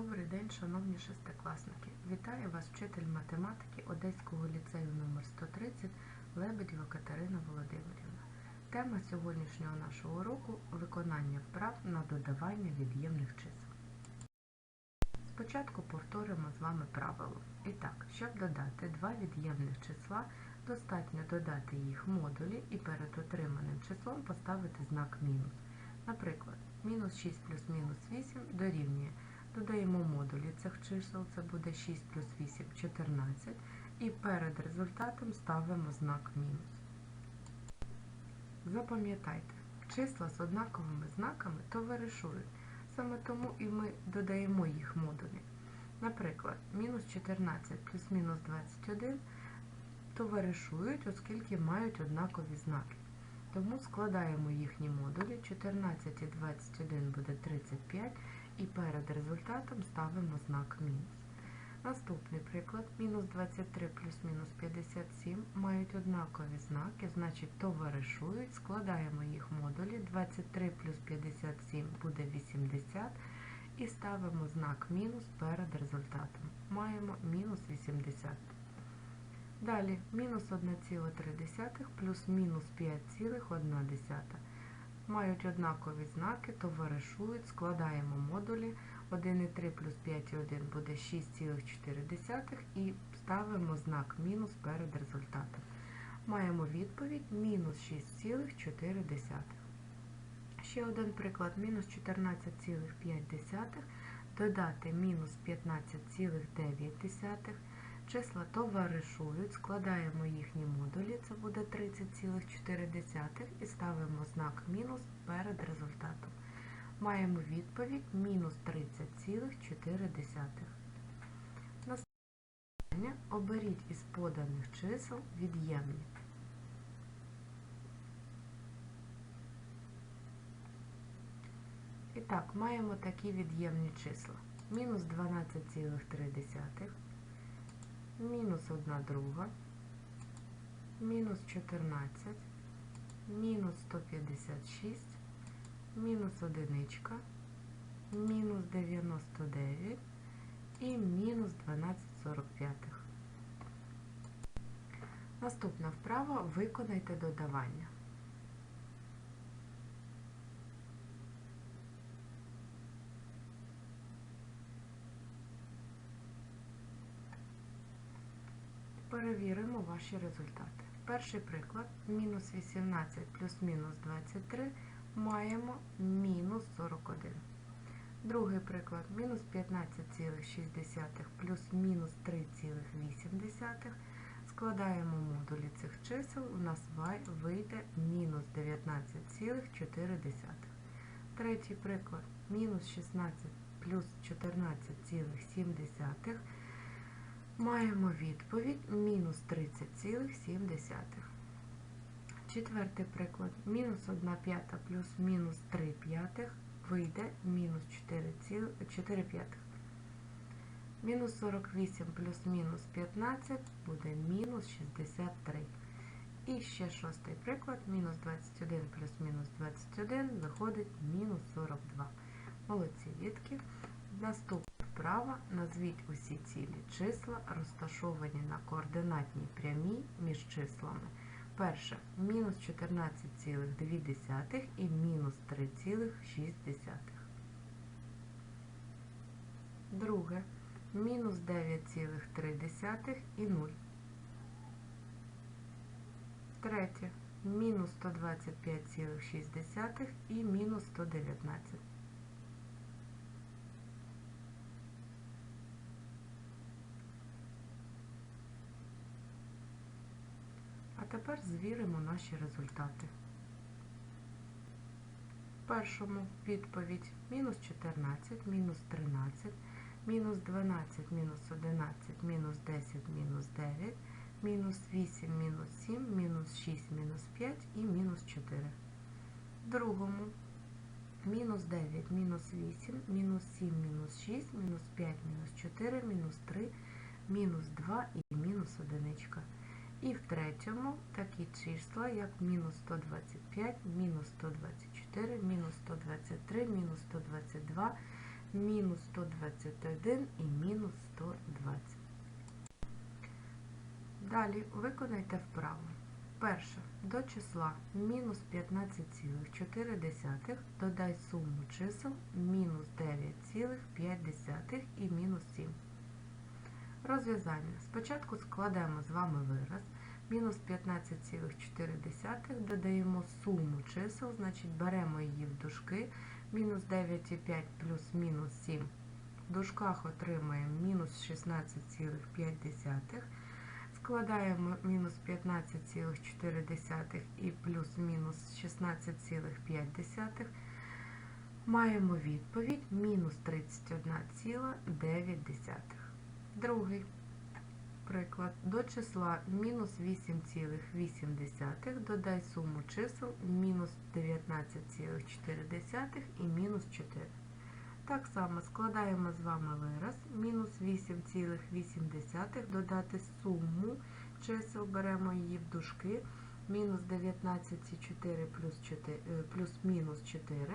Добрий день, шановні шестикласники. Вітаю вас, вчитель математики Одеського ліцею номер 130 Лебедєва Катерина Володимирівна. Тема сьогоднішнього нашого уроку виконання вправ на додавання від'ємних чисел. Спочатку повторимо з вами правило. І так, щоб додати два від'ємних числа, достатньо додати їх модулі і перед отриманим числом поставити знак мінус. Наприклад, мінус 6 плюс мінус 8 дорівнює. Додаємо модулі цих чисел, це буде 6 плюс 8 14, і перед результатом ставимо знак мінус. Запам'ятайте, числа з однаковими знаками товаришують, саме тому і ми додаємо їх модулі. Наприклад, мінус 14 плюс мінус 21 товаришують, оскільки мають однакові знаки. Тому складаємо їхні модулі, 14 і 21 буде 35, і перед результатом ставимо знак мінус. Наступний приклад, мінус 23 плюс мінус 57 мають однакові знаки, значить товаришують, складаємо їх модулі, 23 плюс 57 буде 80, і ставимо знак мінус перед результатом. Маємо мінус 80. Далі, мінус 1,3 плюс мінус 5,1. Мають однакові знаки, товаришують, складаємо модулі. 1,3 плюс 5,1 буде 6,4 і ставимо знак мінус перед результатом. Маємо відповідь мінус 6,4. Ще один приклад, мінус 14,5 додати мінус 15,9. Числа товаришують, складаємо їхні модулі, це буде 30,4 і ставимо знак мінус перед результатом. Маємо відповідь мінус 30,4. Наступне оберіть із поданих чисел від'ємні. І так, маємо такі від'ємні числа. Мінус 12,3 мінус 1 друга, мінус 14, мінус 156, мінус 1, мінус 99 і мінус 12,45. Наступна вправа виконайте додавання. Перевіримо ваші результати. Перший приклад, мінус 18 плюс мінус 23, маємо мінус 41. Другий приклад, мінус 15,6 плюс мінус 3,8. Складаємо модулі цих чисел, у нас вийде мінус 19,4. Третій приклад, мінус 16 плюс 14,7. Маємо відповідь мінус 30,7. Четвертий приклад. Мінус 1 п'ята плюс мінус 3 п'ятих вийде мінус 4, 4 п'ятих. Мінус 48 плюс мінус 15 буде мінус 63. І ще шостий приклад. Мінус 21 плюс мінус 21 виходить мінус 42. Молодці дітки. Наступний. Вправа назвіть усі цілі числа, розташовані на координатній прямій між числами. Перше мінус 14,2 і мінус 3,6. Друге мінус 9,3 і 0. Третє мінус 125,6 і мінус 119. Тепер звіримо наші результати. В першому відповідь мінус 14, мінус 13, мінус 12, мінус 11, мінус 10, мінус 9, мінус 8, мінус 7, мінус 6, мінус 5 і мінус 4. В другому мінус 9, мінус 8, мінус 7, мінус 6, мінус 5, мінус 4, мінус 3, мінус 2 і мінус 1. І в третьому такі числа, як мінус 125, мінус 124, мінус 123, мінус 122, мінус 121 і мінус 120. Далі виконайте вправу. Перше. До числа мінус 15,4 додай суму чисел мінус 9,5 і мінус 7. Розв'язання. Спочатку складаємо з вами вираз. Мінус 15,4 додаємо суму чисел, значить беремо її в дужки. Мінус 9,5 плюс мінус 7. В дужках отримаємо мінус 16,5. Складаємо мінус 15,4 і плюс мінус 16,5. Маємо відповідь мінус 31,9. Другий приклад. До числа мінус 8,8 додай суму чисел мінус 19,4 і мінус 4. Так само складаємо з вами вираз. Мінус 8,8 додати суму чисел, беремо її в дужки. Мінус 19,4 плюс, 4, плюс мінус 4.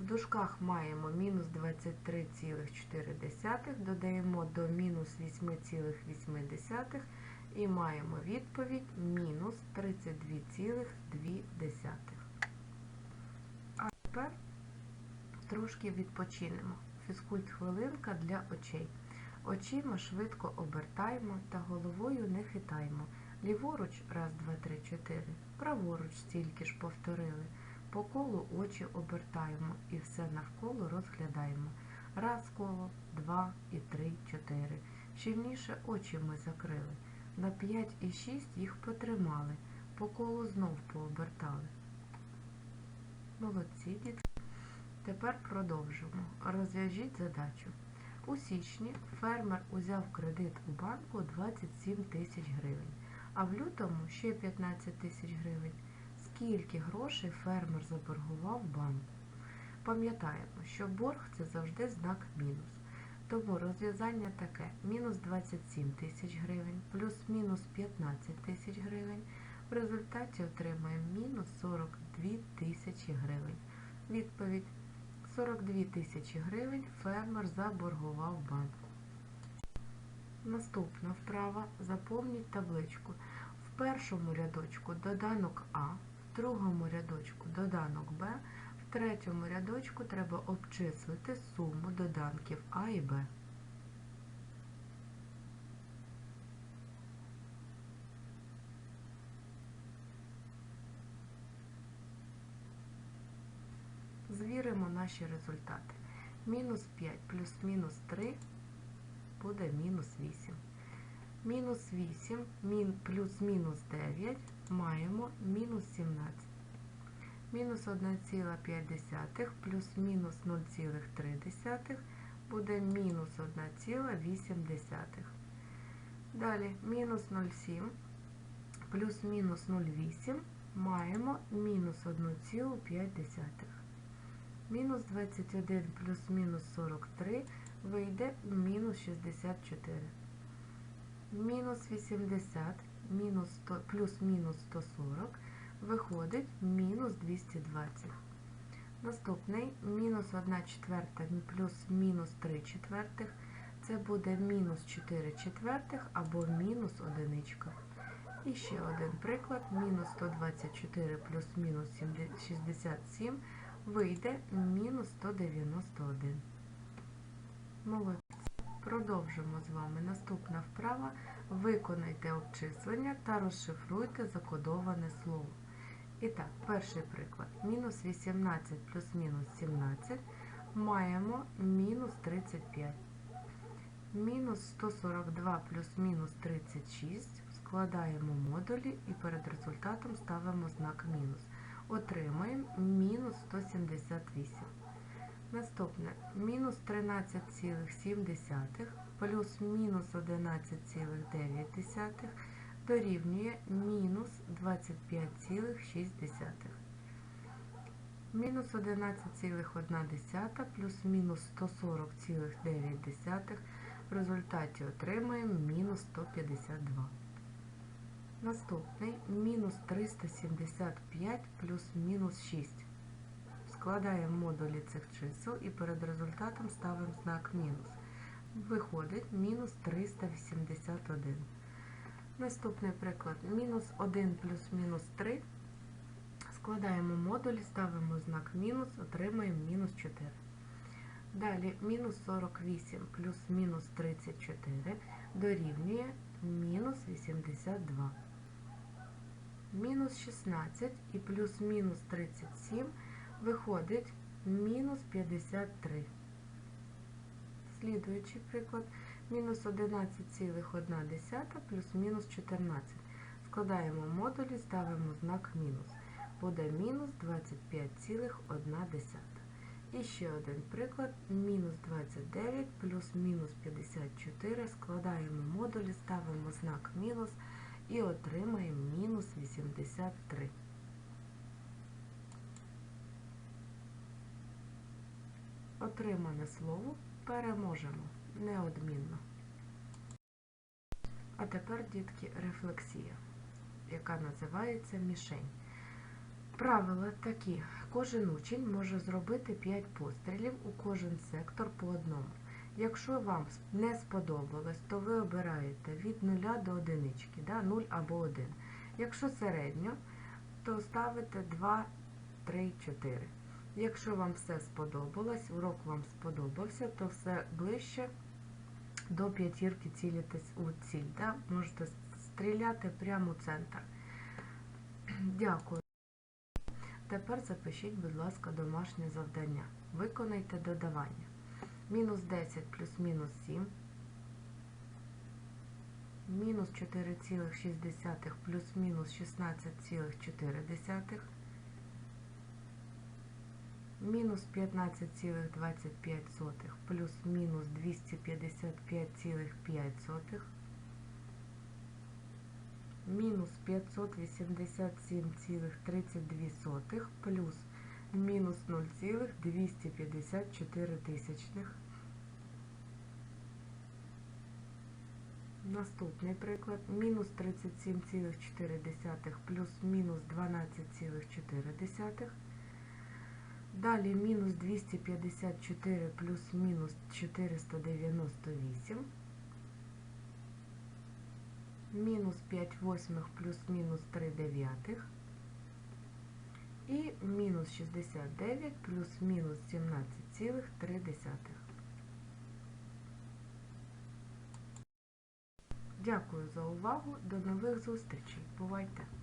В дужках маємо мінус 23,4, додаємо до мінус 8,8 і маємо відповідь мінус 32,2. А тепер трошки відпочинемо. Фізкульт хвилинка для очей. Очима швидко обертаємо та головою не хитаємо. Ліворуч, раз, два, три, чотири. Праворуч стільки ж повторили. По колу очі обертаємо і все навколо розглядаємо. Раз коло, два і три, чотири. Щільніше очі ми закрили. На 5 і 6 їх потримали. По колу знов пообертали. Молодці, дітки. Тепер продовжимо. Розв'яжіть задачу. У січні фермер узяв кредит у банку 27 тисяч гривень, а в лютому ще 15 тисяч гривень. Скільки грошей фермер заборгував банку? Пам'ятаємо, що борг це завжди знак мінус. Тому розв'язання таке: мінус 27 тисяч гривень плюс-мінус 15 тисяч гривень. В результаті отримаємо мінус 42 тисячі гривень. Відповідь 42 тисячі гривень фермер заборгував банку. Наступна вправа. Заповніть табличку. В першому рядочку доданок А, другому рядочку доданок Б, в третьому рядочку треба обчислити суму доданків А і Б. Звіримо наші результати. Мінус 5 плюс мінус 3 буде мінус 8. Мінус 8 мін, плюс мінус 9 маємо мінус 17. Мінус 1,5 плюс мінус 0,3 буде мінус 1,8. Далі мінус 0,7 плюс мінус 0,8 маємо мінус 1,5. Мінус 21 плюс мінус 43 вийде мінус 64. Мінус 80 мінус 100, плюс мінус 140 виходить мінус 220. Наступний мінус 1 четверта плюс мінус 3 четвертих. Це буде мінус 4 четвертих або мінус одиничка. І ще один приклад. Мінус 124 плюс мінус 67 вийде мінус 191. Молодці. Продовжимо з вами. Наступна вправа. Виконайте обчислення та розшифруйте закодоване слово. І так, перший приклад. Мінус 18 плюс мінус 17 маємо мінус 35. Мінус 142 плюс мінус 36 складаємо модулі і перед результатом ставимо знак мінус. Отримаємо мінус 178. Наступне мінус 13,7 плюс мінус 11,9 дорівнює мінус 25,6. Мінус 11,1 плюс мінус 140,9 в результаті отримаємо мінус 152. Наступний мінус 375 плюс мінус 6. Складаємо модулі цих чисел і перед результатом ставимо знак мінус. Виходить мінус 381. Наступний приклад. Мінус 1 плюс мінус 3. Складаємо модулі, ставимо знак мінус, отримаємо мінус 4. Далі мінус 48 плюс мінус 34 дорівнює мінус 82. Мінус 16 і плюс мінус 37 виходить мінус 53. Слідуючий приклад. Мінус 11,1 плюс мінус 14. Складаємо модулі, ставимо знак мінус. Буде мінус 25,1. І ще один приклад. Мінус 29 плюс мінус 54. Складаємо модулі, ставимо знак мінус і отримаємо мінус 83. Отримане слово переможемо неодмінно. А тепер, дітки, рефлексія, яка називається мішень. Правила такі. Кожен учень може зробити 5 пострілів у кожен сектор по одному. Якщо вам не сподобалось, то ви обираєте від 0 до 1, да, 0 або 1. Якщо середньо, то ставите 2, 3, 4. Якщо вам все сподобалось, урок вам сподобався, то все ближче до п'ятірки цілитесь у ціль. Да? Можете стріляти прямо у центр. Дякую. Тепер запишіть, будь ласка, домашнє завдання. Виконайте додавання. Мінус 10 плюс мінус 7. Мінус 4,6 плюс мінус 16,4. Мінус 15,25 плюс мінус 255,5. Мінус 587,32 плюс мінус 0,254 тисячних. Наступний приклад. Мінус 37,4 плюс мінус 12,4. Далі мінус 254 плюс мінус 498. Мінус 5 восьмих плюс мінус 3 дев'ятих. І мінус 69 плюс мінус 17,3. Дякую за увагу. До нових зустрічей. Бувайте!